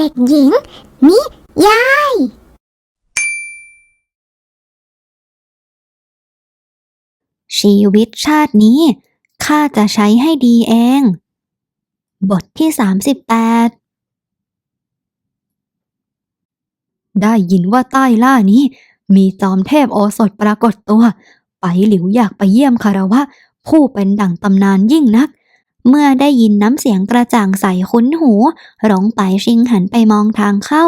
เด็กหญิง นิยาย ชีวิตชาตินี้ ข้าจะใช้ให้ดีเอง บทที่ 38 ได้ยินว่าใต้ล่านี้ มีจอมเทพโอสถปรากฏตัว ไปหลิวอยากไปเยี่ยมคารวะ ผู้เป็นดั่งตำนานยิ่งนัก เมื่อได้ยินน้ำเสียงกระจ่างใสคุ้นหูหลงไปชิงหันไปมองทางเข้า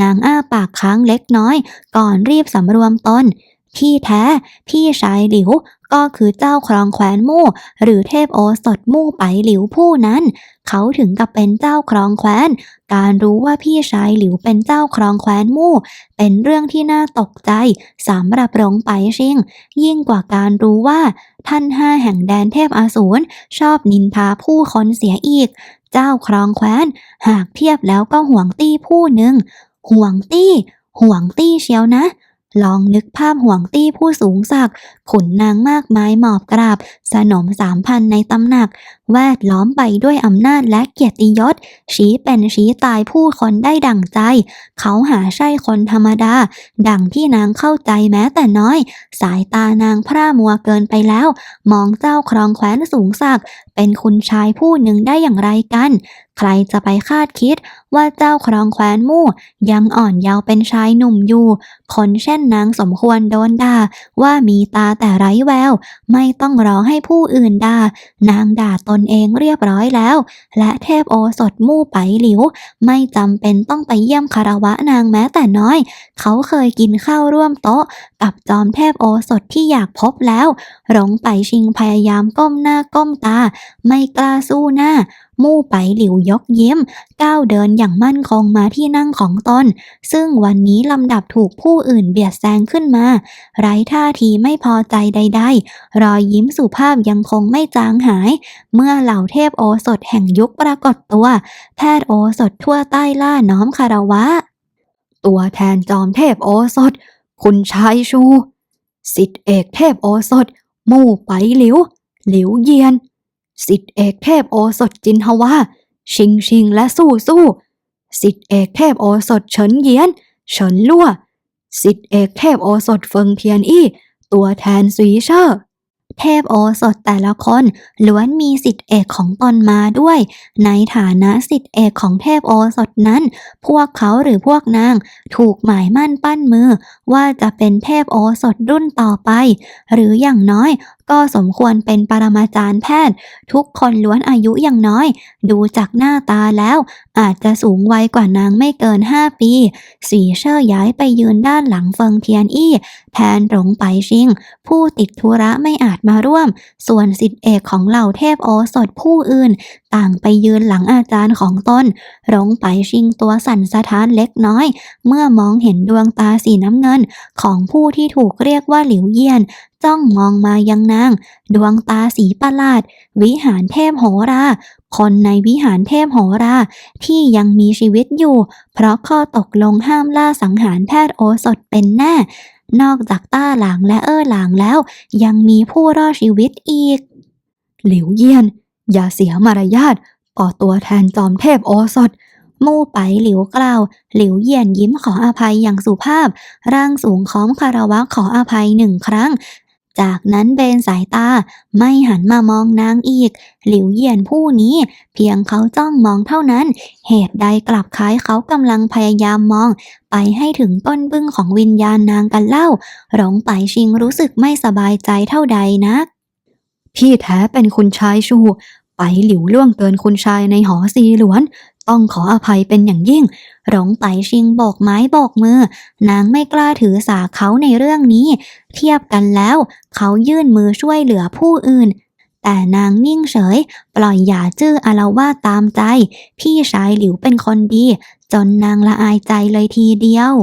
นางอ้าปากค้างเล็กน้อย ก่อนรีบสำรวมตนที่แท้ พี่ชายหลิว ก็คือเจ้าครองแคว้นมู่ หรือเทพโอสถมู่ไปหลิวผู้นั้น เขาถึงกับเป็นเจ้าครองแคว้น การรู้ว่าพี่ชายหลิวเป็นเจ้าครองแคว้นมู่ เป็นเรื่องที่น่าตกใจสำหรับหลงไปชิง ยิ่งกว่าการรู้ว่า ท่านห้าแห่งแดนเทพอสูรชอบนินทาผู้คนเสียอีก เจ้าครองแคว้น หากเทียบแล้วก็ห่วงตี้ผู้หนึ่งห่วงตี้ห่วงตี้เชียวนะ ลองนึกภาพห่วงตี้ผู้สูงศักดิ์ขุนนางมากมายหมอบกราบ สนมสามพันในตำหนัก แวดล้อมไปด้วยอำนาจและเกียรติยศ ชี้เป็นชี้ตายผู้คนได้ดั่งใจ เขาหาใช่คนธรรมดา ดังที่นางเข้าใจแม้แต่น้อย สายตานางพร่ามัวเกินไปแล้ว มองเจ้าครองแคว้นสูงศักดิ์เป็นคุณชายผู้หนึ่งได้อย่างไรกัน ใครจะไปคาดคิด ว่าเจ้าครองแคว้นมู่ยังอ่อนเยาว์เป็นชายหนุ่มอยู่ คนเช่นนางสมควรโดนด่าว่ามีตาแต่ไร้แวว ไม่ต้องรอให้ผู้อื่นด่า นางด่าตนเองเรียบร้อยแล้ว และเทพโอสถมู่ไปหลิว ไม่จำเป็นต้องไปเยี่ยมคารวะนางแม้แต่น้อย เขาเคยกินข้าวร่วมโต๊ะ กับจอมเทพโอสถที่อยากพบแล้วหลงไปชิงพยายามก้มหน้าก้มตา ไม่กล้าสู้หน้ามู่ไปหลิวยกยิ้ม ก้าวเดินอย่างมั่นคงมาที่นั่งของตน ซึ่งวันนี้ลำดับถูกผู้อื่นเบียดแซงขึ้นมา ไร้ท่าทีไม่พอใจใด ๆ รอยยิ้มสุภาพยังคงไม่จางหาย เมื่อเหล่าเทพโอสถแห่งยุคปรากฏตัว แพทย์โอสถทั่วใต้ล่าน้อมคารวะ ตัวแทนจอมเทพโอสถ คุณชายชู สิทธิเอกเทพโอสถ มู่ไปหลิว หลิวเยียน สิทธิเอกเทพโอสถจินฮวาชิงชิงและสู้สู้สิทธิเอกเทพโอสถเฉินเยียน เฉินลั่วสิทธิเอกเทพโอสถเฟิงเทียนอี้ตัวแทนซุยเชอร์เทพโอสถแต่ละคนล้วนมีสิทธิเอกของตนมาด้วย ในฐานะสิทธิเอกของเทพโอสถนั้น พวกเขาหรือพวกนาง ถูกหมายมั่นปั้นมือ ว่าจะเป็นเทพโอสถรุ่นต่อไป หรืออย่างน้อย ก็สมควรเป็นปรมาจารย์แพทย์ ทุกคนล้วนอายุอย่างน้อย ดูจากหน้าตาแล้ว อาจจะสูงวัยกว่านางไม่เกิน5ปีสีเชอร์ย้ายไปยืนด้านหลังเฟิงเทียนอี้ แทนหลงไปชิง ผู้ติดธุระไม่อาจมาร่วม ส่วนสิทธิเอกของเหล่าเทพโอสถผู้อื่น ต่างไปยืนหลังอาจารย์ของตนหลงไปชิงตัวสั่นสะท้านเล็กน้อย เมื่อมองเห็นดวงตาสีน้ำเงินของผู้ที่ถูกเรียกว่าหลิวเยียน จ้องมองมายังนาง ดวงตาสีประหลาด วิหารเทพโหรา คนในวิหารเทพโหรา ที่ยังมีชีวิตอยู่ เพราะข้อตกลงห้ามล่าสังหารแพทย์โอสถเป็นแน่ นอกจากต้าหลางและเอ้อหลางแล้ว ยังมีผู้รอดชีวิตอีก หลิวเยียน อย่าเสียมารยาทต่อตัวแทนจอมเทพโอสถมู่ไปหลิวกล่าว หลิวเยียนยิ้มขออภัยอย่างสุภาพ ร่างสูงค้อมคารวะขออภัยหนึ่งครั้ง จากนั้นเบนสายตาไม่หันมามองนางอีก หลิวเยียนผู้นี้เพียงเขาจ้องมองเท่านั้น เหตุใดกลับคล้ายเขากำลังพยายามมอง ไปให้ถึงต้นบึ้งของวิญญาณนางกันเล่า หลงไปชิงรู้สึกไม่สบายใจเท่าใดนักที่แท้เป็นคุณชายชู ไปหลิวล่วงเกินคุณชายในหอซีหลวน ต้องขออภัยเป็นอย่างยิ่ง หลงไปชิงโบกไม้โบกมือ นางไม่กล้าถือสาเขาในเรื่องนี้ เทียบกันแล้ว เขายื่นมือช่วยเหลือผู้อื่น แต่นางนิ่งเฉย ปล่อยหย่าจื้ออาละวาตามใจ พี่ชายหลิวเป็นคนดี จนนางละอายใจเลยทีเดียว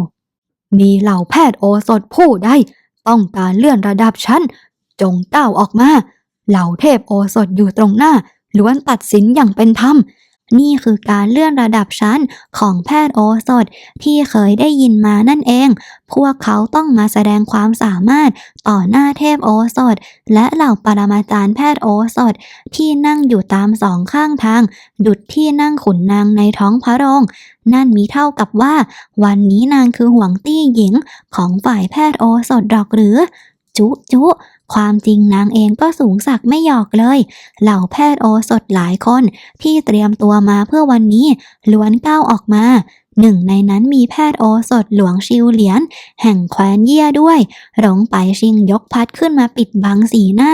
มีเหล่าแพทย์โอสถผู้ใดต้องการเลื่อนระดับชั้น จงก้าออกมา เหล่าเทพโอสถอยู่ตรงหน้าล้วนตัดสินอย่างเป็นธรรม นี่คือการเลื่อนระดับชั้นของแพทย์โอสถที่เคยได้ยินมานั่นเอง พวกเขาต้องมาแสดงความสามารถต่อหน้าเทพโอสถ และเหล่าปรมาจารย์แพทย์โอสถ ที่นั่งอยู่ตามสองข้างทาง ดุดที่นั่งขุนนางในท้องพระโรงนั่นมีเท่ากับว่า วันนี้นางคือห่วงตี้หญิงของฝ่ายแพทย์โอสถดอกหรือ จุจุ ความจริงนางเองก็สูงสักไม่หยอกเลย เหล่าแพทย์โอสถหลายคนที่เตรียมตัวมาเพื่อวันนี้ล้วนก้าวออกมาหนึ่งในนั้นมีแพทย์โอสถหลวงชิวเหลียน แห่งแคว้นเยี่ยด้วย หลงไปชิงยกพัดขึ้นมาปิดบังสีหน้า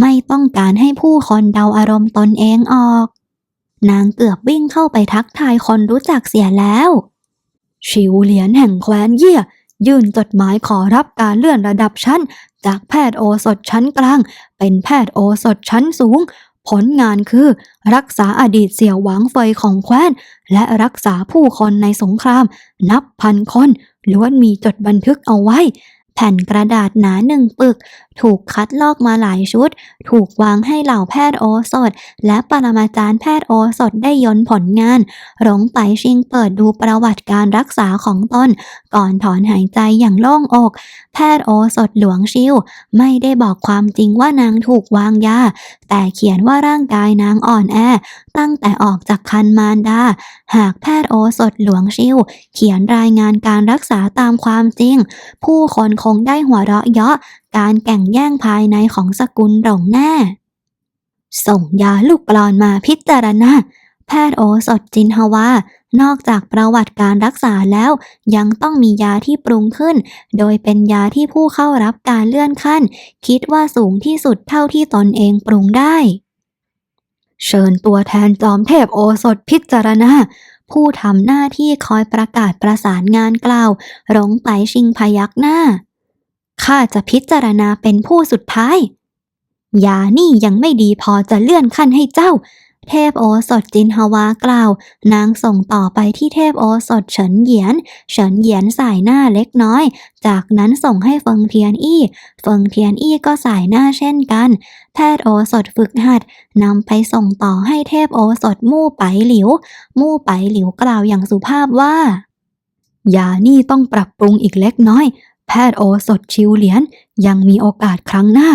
ไม่ต้องการให้ผู้คนเดาอารมณ์ตนเองออก นางเกือบวิ่งเข้าไปทักทายคนรู้จักเสียแล้ว ชิวเหลียนแห่งแคว้นเยี่ยยื่นจดหมายขอรับการเลื่อนระดับชั้น จากแพทย์โอสถชั้นกลาง เป็นแพทย์โอสถชั้นสูง ผลงานคือ รักษาอดีตเสี่ยวหวางเฟยของแคว้น และรักษาผู้คนในสงคราม นับพันคนล้วนมีจดบันทึกเอาไว้ แผ่นกระดาษหนาหนึ่งปึก ถูกคัดลอกมาหลายชุด ถูกวางให้เหล่าแพทย์โอสถ และปรมาจารย์แพทย์โอสถได้ยนผลงานหลงไปชิงเปิดดูประวัติการรักษาของตน ก่อนถอนหายใจอย่างโล่งอก แพทย์โอสถหลวงชิว ไม่ได้บอกความจริงว่านางถูกวางยา แต่เขียนว่าร่างกายนางอ่อนแอ ตั้งแต่ออกจากคันมารดา หากแพทย์โอสถหลวงชิว เขียนรายงานการรักษาตามความจริง ผู้คนคงได้หัวเราะเยาะการแก่งแย่งภายในของสกุลหลงแน่ส่งยาลูกกลอนมาพิจารณา แพทย์โอสถจินฮวา นอกจากประวัติการรักษาแล้ว ยังต้องมียาที่ปรุงขึ้น โดยเป็นยาที่ผู้เข้ารับการเลื่อนขั้น คิดว่าสูงที่สุดเท่าที่ตนเองปรุงได้ เชิญตัวแทนจอมเทพโอสถพิจารณาผู้ทำหน้าที่คอยประกาศประสานงานกล่าวหลงไปชิงพยักหน้า ข้าจะพิจารณาเป็นผู้สุดท้าย ยานี่ยังไม่ดีพอจะเลื่อนขั้นให้เจ้า เทพโอสถจินฮวากล่าว นางส่งต่อไปที่เทพโอสถเฉินเหยียน เฉินเหยียนสายหน้าเล็กน้อย จากนั้นส่งให้เฟิงเทียนอี้ เฟิงเทียนอี้ก็สายหน้าเช่นกัน แพทย์โอสถฝึกหัดนำไปส่งต่อให้เทพโอสถมู่ไปหลิว มู่ไปหลิวกล่าวอย่างสุภาพว่ายานี่ต้องปรับปรุงอีกเล็กน้อย แพทย์โอสถชิวเหลียน ยังมีโอกาสครั้งหน้า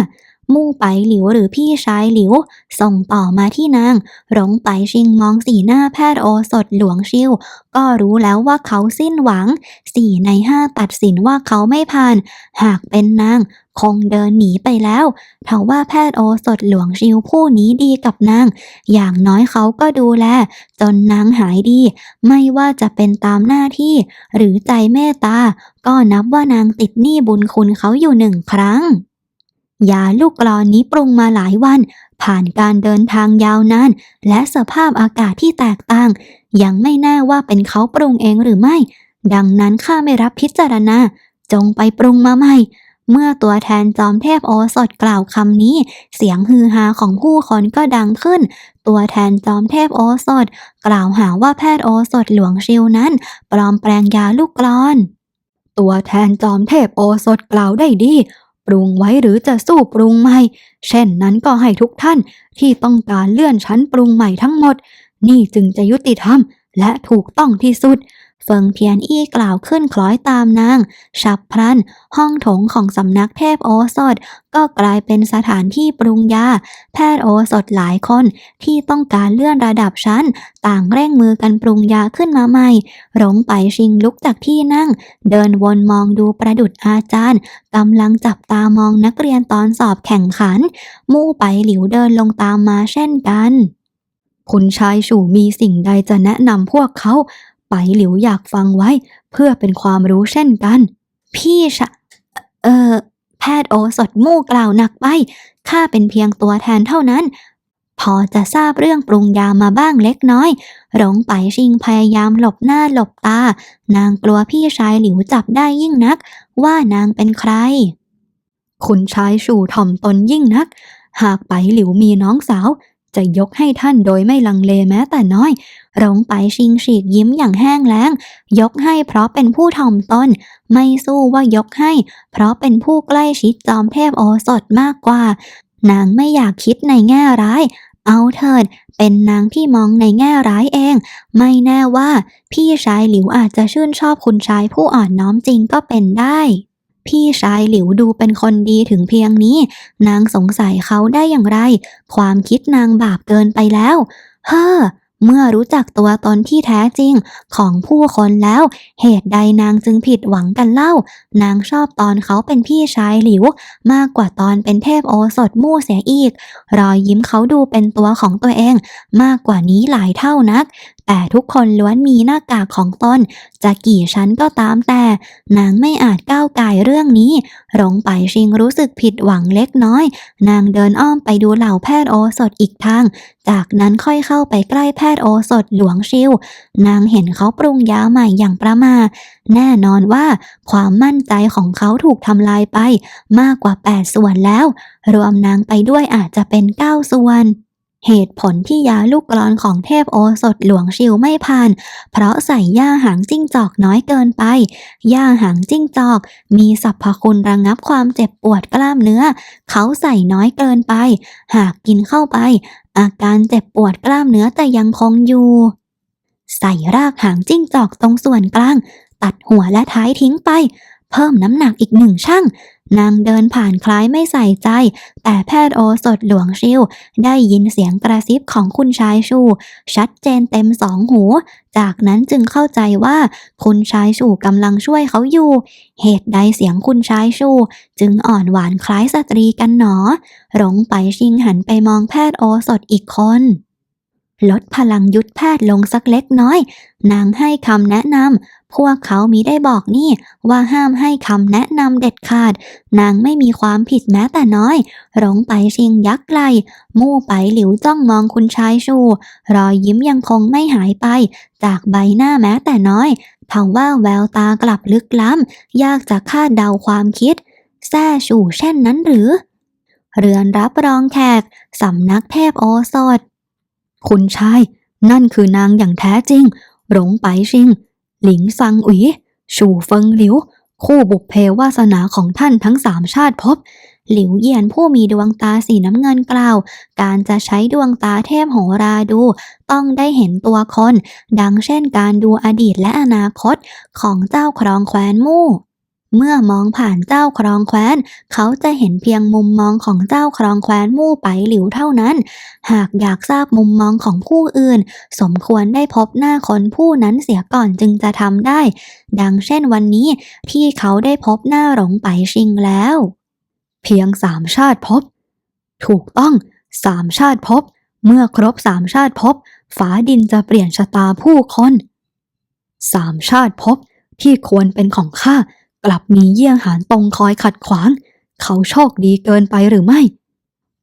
มู่ไปหลิวหรือพี่ชายหลิว ส่งต่อมาที่นางหลงไปชิงมองสีหน้าแพทย์โอสถหลวงชิว ก็รู้แล้วว่าเขาสิ้นหวัง สี่ในห้าตัดสินว่าเขาไม่ผ่าน หากเป็นนางคงเดินหนีไปแล้วเทว่าแพทย์โอสถหลวงชิวผู้นี้ดีกับนาง อย่างน้อยเขาก็ดูแล จนนางหายดี ไม่ว่าจะเป็นตามหน้าที่ หรือใจเมตตา ก็นับว่านางติดหนี้บุญคุณเขาอยู่หนึ่งครั้ง ยาลูกกลอนนี้ปรุงมาหลายวัน ผ่านการเดินทางยาวนาน และสภาพอากาศที่แตกต่าง ยังไม่แน่ว่าเป็นเขาปรุงเองหรือไม่ ดังนั้นข้าไม่รับพิจารณา จงไปปรุงมาใหม่ เมื่อตัวแทนจอมเทพโอสถกล่าวคำนี้ เสียงฮือฮาของผู้คนก็ดังขึ้น ตัวแทนจอมเทพโอสถ กล่าวหาว่าแพทย์โอสถหลวงชิวนั้น ปลอมแปลงยาลูกกลอน ตัวแทนจอมเทพโอสถกล่าวได้ดี ปรุงไว้หรือจะสู้ปรุงใหม่ เช่นนั้นก็ให้ทุกท่านที่ต้องการเลื่อนชั้นปรุงใหม่ทั้งหมด นี่จึงจะยุติธรรมและถูกต้องที่สุด เฟิงเทียนอี้กล่าวขึ้นคล้อยตามนาง ฉับพลัน ห้องโถงของสำนักเทพโอสถ ก็กลายเป็นสถานที่ปรุงยา แพทย์โอสถหลายคนที่ต้องการเลื่อนระดับชั้น ต่างเร่งมือกันปรุงยาขึ้นมาใหม่ หลงไปชิงลุกจากที่นั่ง เดินวนมองดูประดุดอาจารย์กำลังจับตามองนักเรียนตอนสอบแข่งขัน มู่ไปหลิวเดินลงตามมาเช่นกันคุณชายฉู่มีสิ่งใดจะแนะนำพวกเขา ไปหลิวอยากฟังไว้ เพื่อเป็นความรู้เช่นกัน พี่ชะ เออแพทย์โอสถมู่กล่าวหนักไปข้าเป็นเพียงตัวแทนเท่านั้น พอจะทราบเรื่องปรุงยามาบ้างเล็กน้อยหลงไปชิงพยายามหลบหน้าหลบตา นางกลัวพี่ชายหลิวจับได้ยิ่งนัก ว่านางเป็นใคร คุณชายชูถ่อมตนยิ่งนัก หากไปหลิวมีน้องสาว จะยกให้ท่านโดยไม่ลังเลแม้แต่น้อยหลงไปชิงฉีกยิ้มอย่างแห้งแล้ง ยกให้เพราะเป็นผู้ถ่อมตน ไม่สู้ว่ายกให้ เพราะเป็นผู้ใกล้ชิดจอมเทพโอสถมากกว่า นางไม่อยากคิดในแง่ร้าย เอาเถิด เป็นนางที่มองในแง่ร้ายเอง ไม่แน่ว่า พี่ชายหลิวอาจจะชื่นชอบคุณชายผู้อ่อนน้อมจริงก็เป็นได้ พี่ชายหลิวดูเป็นคนดีถึงเพียงนี้ นางสงสัยเขาได้อย่างไร ความคิดนางบาปเกินไปแล้ว เฮ้อเมื่อรู้จักตัวตนที่แท้จริงของผู้คนแล้ว เหตุใดนางจึงผิดหวังกันเล่า นางชอบตอนเขาเป็นพี่ชายหลิว มากกว่าตอนเป็นเทพโอสถมู่เสียอีก รอยยิ้มเขาดูเป็นตัวของตัวเอง มากกว่านี้หลายเท่านัก แต่ทุกคนล้วนมีหน้ากากของตน จะกี่ชั้นก็ตามแต่ นางไม่อาจก้าวไก่เรื่องนี้ หลงไปชิงรู้สึกผิดหวังเล็กน้อย นางเดินอ้อมไปดูเหล่าแพทย์โอสถอีกทาง จากนั้นค่อยเข้าไปใกล้แพทย์โอสถหลวงชิว นางเห็นเขาปรุงยาใหม่อย่างประมา แน่นอนว่าความมั่นใจของเขาถูกทำลายไป มากกว่า 8 ส่วนแล้ว รวมนางไปด้วยอาจจะเป็น 9 ส่วน เหตุผลที่ยาลูกกรอนของเทพโอสถหลวงชิวไม่ผ่าน เพราะใส่ย่าหางจิ้งจอกน้อยเกินไปย่าหางจิ้งจอก มีสรรพคุณระงับความเจ็บปวดกล้ามเนื้อ เขาใส่น้อยเกินไป หากกินเข้าไป อาการเจ็บปวดกล้ามเนื้อจะยังคงอยู่ ใส่รากหางจิ้งจอกตรงส่วนกลาง ตัดหัวและท้ายทิ้งไป เพิ่มน้ำหนักอีกหนึ่งช่าง นางเดินผ่านคล้ายไม่ใส่ใจ แต่แพทย์โอสถหลวงชิวได้ยินเสียงกระซิบของคุณชายชู ชัดเจนเต็มสองหู จากนั้นจึงเข้าใจว่า คุณชายชูกำลังช่วยเขาอยู่ เหตุใดเสียงคุณชายชู จึงอ่อนหวานคล้ายสตรีกันหนอ หลงไปชิงหันไปมองแพทย์โอสถอีกคน ลดพลังยุทธแพทย์ลงสักเล็กน้อย นางให้คำแนะนำ พวกเขามีได้บอกนี่ว่าห้ามให้คำแนะนำเด็ดขาด นางไม่มีความผิดแม้แต่น้อยหลงไปชิงยักษ์ไกล มู่ไปหลิวจ้องมองคุณชายชู รอยยิ้มยังคงไม่หายไป จากใบหน้าแม้แต่น้อยทว่าแววตากลับลึกล้ำ ยากจะคาดเดาความคิด แซ่ชูเช่นนั้นหรือ เรือนรับรองแขก สำนักเทพโอสถ คุณชาย นั่นคือนางอย่างแท้จริง หลงไปชิง หลิงซังอุ๋ยชูเฟิงหลิว คู่บุพเพวาสนาของท่านทั้งสามชาติภพหลิวเยียนผู้มีดวงตาสีน้ำเงินกล่าว การจะใช้ดวงตาเทพโหราดู ต้องได้เห็นตัวคน ดังเช่นการดูอดีตและอนาคตของเจ้าครองแคว้นมู่ เมื่อมองผ่านเจ้าครองแคว้น เขาจะเห็นเพียงมุมมองของเจ้าครองแคว้นมู่ไปหลิวเท่านั้น หากอยากทราบมุมมองของผู้อื่น สมควรได้พบหน้าคนผู้นั้นเสียก่อนจึงจะทำได้ ดังเช่นวันนี้ที่เขาได้พบหน้าหลงไปชิงแล้ว เพียงสามชาติภพถูกต้องสามชาติภพเมื่อครบสามชาติพฟ้าดินจะเปลี่ยนชะตาผู้คนสามชาติภพที่ควรเป็นของข้า กลับมีเยี่ยงหานตรงคอยขัดขวาง เขาโชคดีเกินไปหรือไม่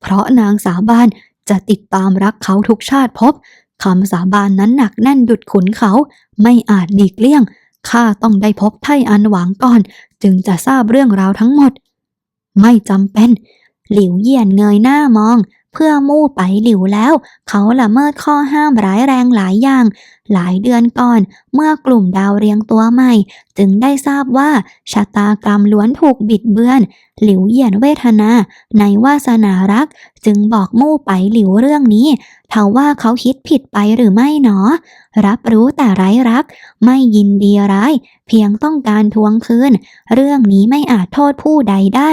เพราะนางสาบานจะติดตามรักเขาทุกชาติภพคำสาบานนั้นหนักแน่นดุดขุนเขา ไม่อาจหลีกเลี่ยงข้าต้องได้พบไทอันหวังก่อน จึงจะทราบเรื่องราวทั้งหมด ไม่จำเป็น หลิวเยี่ยนเงยหน้ามอง เพื่อมู่ไปหลิวแล้ว เขาละเมิดข้อห้ามร้ายแรงหลายอย่างหลายเดือนก่อน เมื่อกลุ่มดาวเรียงตัวใหม่ จึงได้ทราบว่าชะตากรรมล้วนถูกบิดเบือน หลิวเหยียนเวทนา ในวาสนารัก จึงบอกมู่ไปหลิวเรื่องนี้เทาว่าเขาคิดผิดไปหรือไม่หนอ รับรู้แต่ไร้รัก ไม่ยินดีร้าย เพียงต้องการทวงคืน เรื่องนี้ไม่อาจโทษผู้ใดได้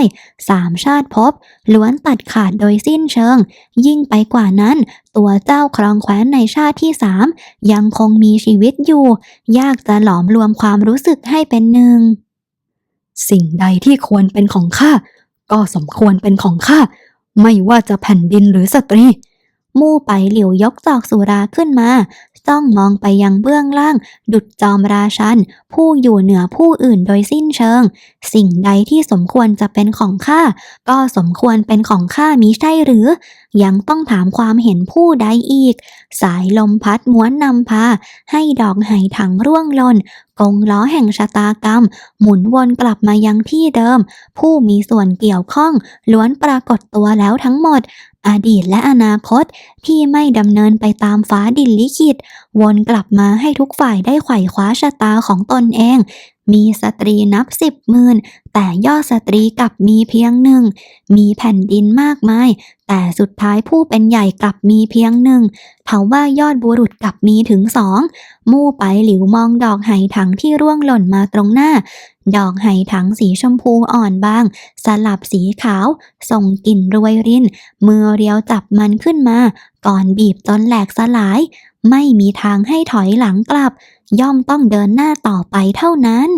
สามชาติภพล้วนตัดขาดโดยสิ้นเชิง ยิ่งไปกว่านั้นตัวเจ้าครองแคว้นในชาติที่สามยังคงมีชีวิตอยู่ ยากจะหลอมรวมความรู้สึกให้เป็นหนึ่ง สิ่งใดที่ควรเป็นของข้าก็สมควรเป็นของข้าไม่ว่าจะแผ่นดินหรือสตรี มู่ไปเหลียวยกจอกสุราขึ้นมา จ้องมองไปยังเบื้องล่าง ดุจจอมราชัน ผู้อยู่เหนือผู้อื่นโดยสิ้นเชิง สิ่งใดที่สมควรจะเป็นของข้า ก็สมควรเป็นของข้ามิใช่หรือ ยังต้องถามความเห็นผู้ใดอีก สายลมพัดม้วนนำพา ให้ดอกไหถังร่วงหล่นกงล้อแห่งชะตากรรม หมุนวนกลับมายังที่เดิม ผู้มีส่วนเกี่ยวข้องล้วนปรากฏตัวแล้วทั้งหมด อดีตและอนาคตที่ไม่ดำเนินไปตามฟ้าดินลิขิต วนกลับมาให้ทุกฝ่ายได้ไขว่คว้าชะตาของตนเอง มีสตรีนับสิบหมื่นแต่ยอดสตรีกลับมีเพียงหนึ่ง มีแผ่นดินมากมาย แต่สุดท้ายผู้เป็นใหญ่กลับมีเพียงหนึ่งเทว่ายอดบุรุษกลับมีถึงสอง มู่ไปหลิวมองดอกไหถังที่ร่วงหล่นมาตรงหน้า ดอกไหถังสีชมพูอ่อนบาง สลับสีขาว ส่งกลิ่นรวยริน มือเรียวจับมันขึ้นมา ก่อนบีบจนแหลกสลาย ไม่มีทางให้ถอยหลังกลับ ย่อมต้องเดินหน้าต่อไปเท่านั้น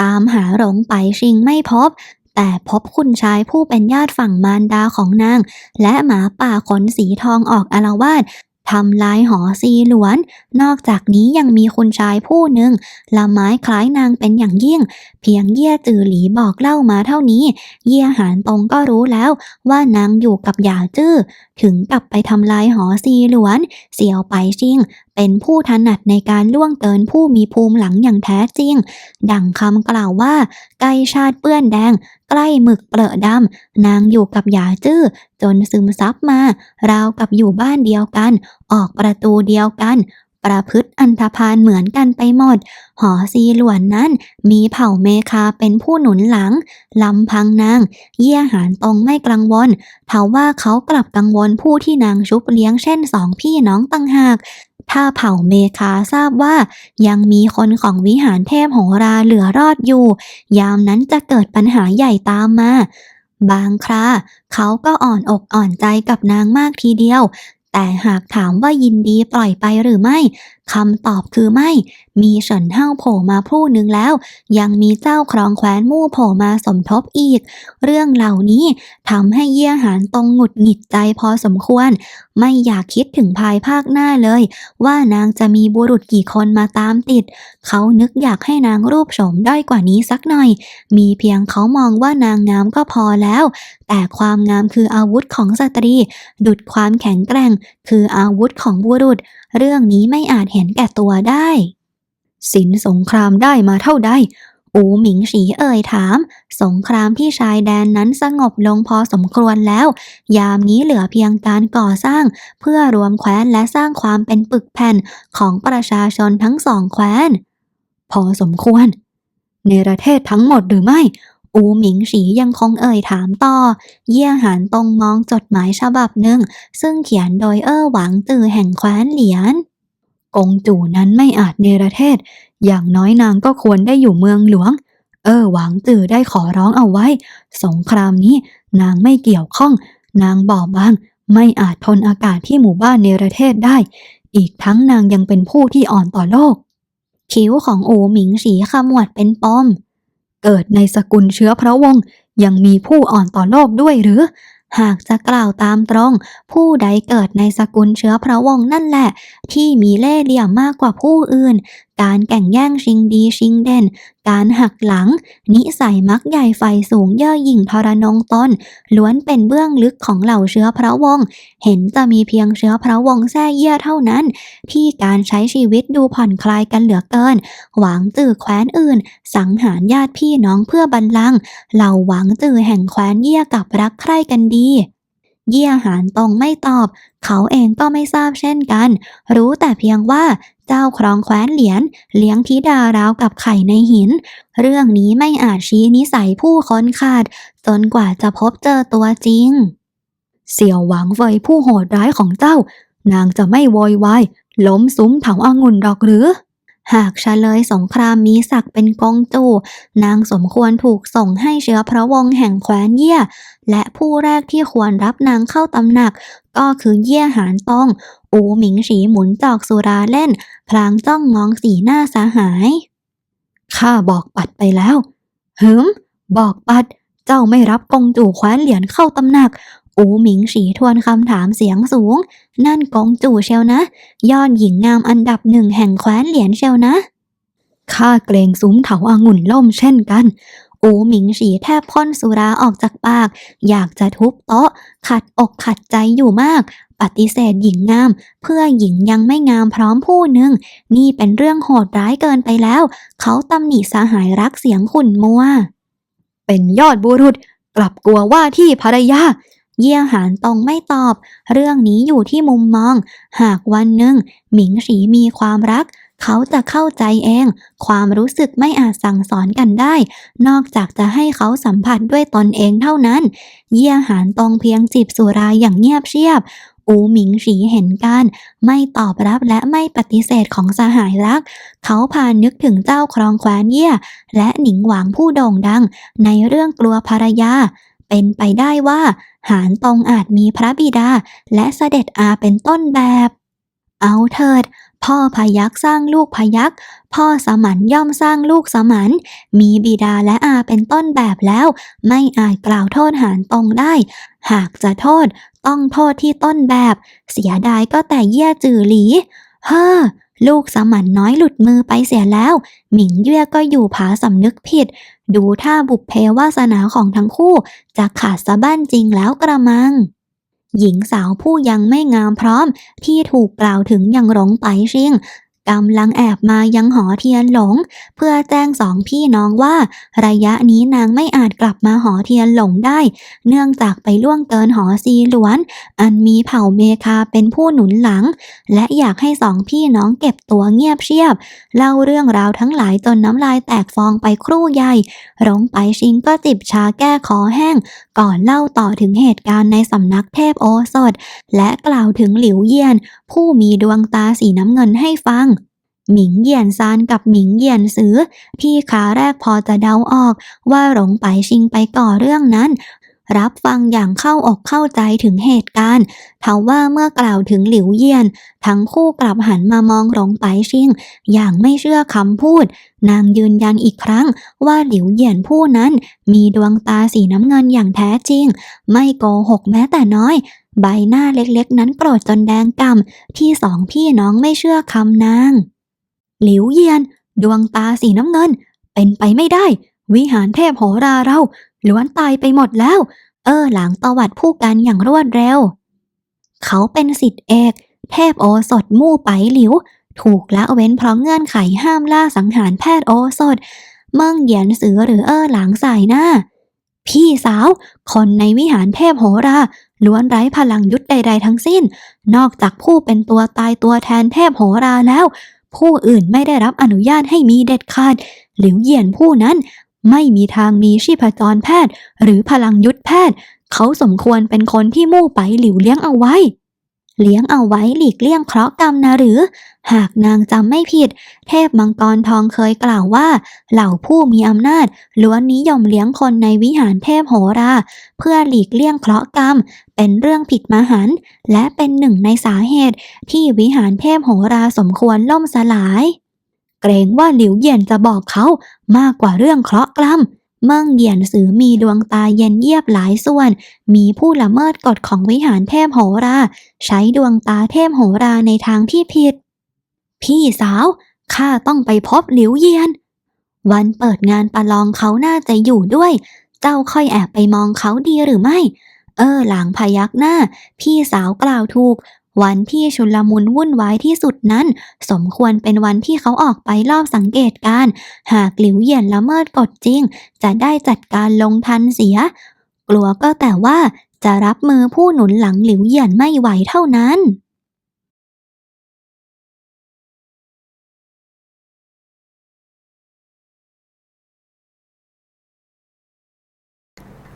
ตามหาหลงไปชิงไม่พบ แต่พบคุณชายผู้เป็นญาติฝั่งมารดาของนาง และหมาป่าขนสีทองออกอาละวาดทำลายหอซีหลวน นอกจากนี้ยังมีคุณชายผู้หนึ่งละไม้คล้ายนางเป็นอย่างยิ่ง เพียงเย่จือหลีบอกเล่ามาเท่านี้ เย่หานตรงก็รู้แล้วว่านางอยู่กับหยาจื้อ ถึงกับไปทำลายหอซีหลวน เสี่ยวไปชิง เป็นผู้ถนัดในการล่วงเกินผู้มีภูมิหลังอย่างแท้จริง ดังคำกล่าวว่าใกล้ชาติเปื้อนแดง ใกล้หมึกเปรอะดำ นางอยู่กับหยาจื้อ จนซึมซับมา ราวกับอยู่บ้านเดียวกัน ออกประตูเดียวกัน ประพฤติอันธพาลเหมือนกันไปหมด หอซีหลวนนั้น มีเผ่าเมคาเป็นผู้หนุนหลัง ลำพังนาง เยี่ยหานตรงไม่กังวลเทว่าเขากลับกังวลผู้ที่นางชุบเลี้ยงเช่นสองพี่น้องตั้งหาก ถ้าเผ่าเมคาทราบว่า ยังมีคนของวิหารเทพโหราเหลือรอดอยู่ ยามนั้นจะเกิดปัญหาใหญ่ตามมา บางครา เขาก็อ่อนอกอ่อนใจกับนางมากทีเดียว แต่หากถามว่ายินดีปล่อยไปหรือไม่ คำตอบคือไม่ มีเฉินเฮาโผล่มาผู้หนึ่งแล้ว ยังมีเจ้าครองแคว้นมู่โผล่มาสมทบอีก เรื่องเหล่านี้ทำให้เยี่ยหานตรงหงุดหงิดใจพอสมควร ไม่อยากคิดถึงภายภาคหน้าเลย ว่านางจะมีบุรุษกี่คนมาตามติด เขานึกอยากให้นางรูปโฉมด้อยกว่านี้สักหน่อย มีเพียงเขามองว่านางงามก็พอแล้ว แต่ความงามคืออาวุธของสตรี ดุดความแข็งแกร่ง คืออาวุธของบุรุษ เรื่องนี้ไม่อาจเห็นแก่ตัวได้ สินสงครามได้มาเท่าใด อูหมิงฉีเอ่ยถาม สงครามที่ชายแดนนั้นสงบลงพอสมควรแล้ว ยามนี้เหลือเพียงการก่อสร้าง เพื่อรวมแคว้นและสร้างความเป็นปึกแผ่นของประชาชนทั้งสองแคว้น พอสมควร ในประเทศทั้งหมดหรือไม่ อูหมิงฉียังคงเอ่ยถามต่อ เยี่ยหานตรงมองจดหมายฉบับหนึ่ง ซึ่งเขียนโดยเอ้อหวังตือแห่งแคว้นเหลียน กงจู่นั้นไม่อาจเนรเทศ อย่างน้อยนางก็ควรได้อยู่เมืองหลวง เออหวังจือได้ขอร้องเอาไว้ สงครามนี้นางไม่เกี่ยวข้อง นางบอบบาง ไม่อาจทนอากาศที่หมู่บ้านเนรเทศได้ อีกทั้งนางยังเป็นผู้ที่อ่อนต่อโลกคิ้วของอูหมิงฉีขมวดเป็นปม เกิดในสกุลเชื้อพระวงศ์ยังมีผู้อ่อนต่อโลกด้วยหรือ หากจะกล่าวตามตรง ผู้ใดเกิดในสกุลเชื้อพระวงศ์นั่นแหละ ที่มีเล่ห์เหลี่ยมมากกว่าผู้อื่น การแข่งแย่งชิงดีชิงเด่น การหักหลัง นิสัยมักใหญ่ไฟสูงเย่อหยิ่งทรนงตนล้วนเป็นเบื้องลึกของเหล่าเชื้อพระวงศ์เห็นจะมีเพียงเชื้อพระวงศ์แท้เยี่ยเท่านั้น ที่การใช้ชีวิตดูผ่อนคลายกันเหลือเกิน หวังจื่อแคว้นอื่น สังหารญาติพี่น้องเพื่อบัลลังก์เหล่าหวังจื่อแห่งแคว้นเยี่ยกับรักใคร่กันดี เยี่ยหานตรงไม่ตอบ เขาเองก็ไม่ทราบเช่นกัน รู้แต่เพียงว่าเจ้าครองแคว้นเหรียญเลี้ยงธิดาราวกับไข่ในหิน เรื่องนี้ไม่อาจชี้นิสัยผู้คนขาด จนกว่าจะพบเจอตัวจริง เสี่ยวหวังเฟยผู้โหดร้ายของเจ้า นางจะไม่โวยวายล้มซุ้มเถาอางุ่นดอกหรือ หากเฉลยสงครามมีศักดิ์เป็นกงจู นางสมควรถูกส่งให้เชื้อพระวงศ์แห่งแคว้นเยี่ย และผู้แรกที่ควรรับนางเข้าตำหนัก ก็คือเยี่ยหานตอง อูหมิงฉีหมุนจอกสุราเล่น พลางจ้องมองสีหน้าสาหาย ข้าบอกปัดไปแล้ว หืม บอกปัด เจ้าไม่รับกงจู่แคว้นเหรียญเข้าตำหนัก อูหมิงฉีทวนคำถามเสียงสูง นั่นกงจู่เชียวนะ ยอดหญิงงามอันดับหนึ่งแห่งแคว้นเหรียญเชียวนะ ข้าเกรงซุ้มเถาอางุ่นล่มเช่นกัน อูหมิงฉีแทบพ่นสุราออกจากปาก อยากจะทุบโต๊ะ ขัดอกขัดใจอยู่มาก ปฏิเสธหญิงงาม เพื่อหญิงยังไม่งามพร้อมผู้หนึ่ง นี่เป็นเรื่องโหดร้ายเกินไปแล้ว เขาตำหนิสหายรักเสียงขุ่นมัว เป็นยอดบุรุษ กลับกลัวว่าที่ภรรยา เยี่ยหานตรงไม่ตอบ เรื่องนี้อยู่ที่มุมมอง หากวันหนึ่ง หมิงฉีมีความรัก เขาจะเข้าใจเอง ความรู้สึกไม่อาจสั่งสอนกันได้ นอกจากจะให้เขาสัมผัสด้วยตนเองเท่านั้น เยี่ยหานตรงเพียงจีบสุราอย่างเงียบเชียบอูหมิงฉีเห็นการไม่ตอบรับและไม่ปฏิเสธของสหายรัก เขาพานึกถึงเจ้าครองแคว้นเยี่ยและหนิงหวางผู้โด่งดัง ในเรื่องกลัวภรรยา เป็นไปได้ว่า หานตรงอาจมีพระบิดาและเสด็จอาเป็นต้นแบบ เอาเถิด พ่อพยักสร้างลูกพยัก พ่อสมันย่อมสร้างลูกสมันมีบิดาและอาเป็นต้นแบบแล้ว ไม่อาจกล่าวโทษหานตรงได้ หากจะโทษ ต้องโทษที่ต้นแบบ เสียดายก็แต่เยี่ยจือหลี เฮ้อ ลูกสมันน้อยหลุดมือไปเสียแล้ว หมิงเย่ยก็อยู่ผาสำนึกผิด ดูท่าบุพเพวาสนาของทั้งคู่ จะขาดสะบั้นจริงแล้วกระมัง หญิงสาวผู้ยังไม่งามพร้อม ที่ถูกกล่าวถึงยังหลงไปชิง กำลังแอบมายังหอเทียนหลง เพื่อแจ้งสองพี่น้องว่า ระยะนี้นางไม่อาจกลับมาหอเทียนหลงได้ เนื่องจากไปล่วงเกินหอซีหลวน อันมีเผ่าเมคาเป็นผู้หนุนหลัง และอยากให้สองพี่น้องเก็บตัวเงียบเชียบ เล่าเรื่องราวทั้งหลายจนน้ำลายแตกฟองไปครู่ใหญ่หลงไปชิงก็จิบชาแก้คอแห้ง ก่อนเล่าต่อถึงเหตุการณ์ในสำนักเทพโอสถ และกล่าวถึงหลิวเยียน ผู้มีดวงตาสีน้ำเงินให้ฟัง หมิงเยียนซานกับหมิงเยียนซือ ที่ขาแรกพอจะเดาออกว่าหลงไปชิงไปก่อเรื่องนั้น รับฟังอย่างเข้าอกเข้าใจถึงเหตุการณ์ทว่าเมื่อกล่าวถึงหลิวเยียน ทั้งคู่กลับหันมามองหลงไปชิง อย่างไม่เชื่อคำพูด นางยืนยันอีกครั้งว่าหลิวเยียนผู้นั้น มีดวงตาสีน้ำเงินอย่างแท้จริง ไม่โกหกแม้แต่น้อย ใบหน้าเล็กๆ นั้นโกรธจนแดงกำที่สองพี่น้องไม่เชื่อคำนาง หลิวเยียน ดวงตาสีน้ำเงิน เป็นไปไม่ได้วิหารเทพโหราเรา ล้วนตายไปหมดแล้ว เออหลังตวัดผู้กันอย่างรวดเร็ว เขาเป็นสิทธิเอก เทพโอสถมู่ไปหลิว ถูกละเว้นเพราะเงื่อนไขห้ามล่าสังหารแพทย์โอสถ เมิ่งเหยียนสือหรือเออหลังสายหน้า พี่สาว คนในวิหารเทพโหราล้วนไร้พลังยุทธใด ๆ ทั้งสิ้น นอกจากผู้เป็นตัวตายตัวแทนเทพโหราแล้ว ผู้อื่นไม่ได้รับอนุญาตให้มีเด็ดขาด หลิวเหยียนผู้นั้น ไม่มีทางมีชีพจรแพทย์ หรือพลังยุทธแพทย์ เขาสมควรเป็นคนที่มู่ไปหลิวเลี้ยงเอาไว้ เลี้ยงเอาไว้หลีกเลี่ยงเคราะห์กรรมนะหรือ หากนางจำไม่ผิด เทพมังกรทองเคยกล่าวว่า เหล่าผู้มีอำนาจล้วนนิยมเลี้ยงคนในวิหารเทพโหรา เพื่อหลีกเลี่ยงเคราะห์กรรม เป็นเรื่องผิดมหันต์และเป็นหนึ่งในสาเหตุที่วิหารเทพโหราสมควรล่มสลาย เกรงว่าหลิวเหยียนจะบอกเขามากกว่าเรื่องเคราะห์กรรมเมิ่งเหยียนสือมีดวงตาเย็นเยียบหลายส่วน มีผู้ละเมิดกฎของวิหารเทพโหรา ใช้ดวงตาเทพโหราในทางที่ผิด พี่สาวข้าต้องไปพบหลิวเยียน วันเปิดงานประลองเขาน่าจะอยู่ด้วย เจ้าค่อยแอบไปมองเขาดีหรือไม่ เออหลางพยักหน้า พี่สาวกล่าวถูก วันที่ชุลมุนวุ่นวายที่สุดนั้น สมควรเป็นวันที่เขาออกไปรอบสังเกตการ หากหลิวเหยียนละเมิดกฎจริง จะได้จัดการลงทันเสีย กลัวก็แต่ว่าจะรับมือผู้หนุนหลังหลิวเหยียนไม่ไหวเท่านั้น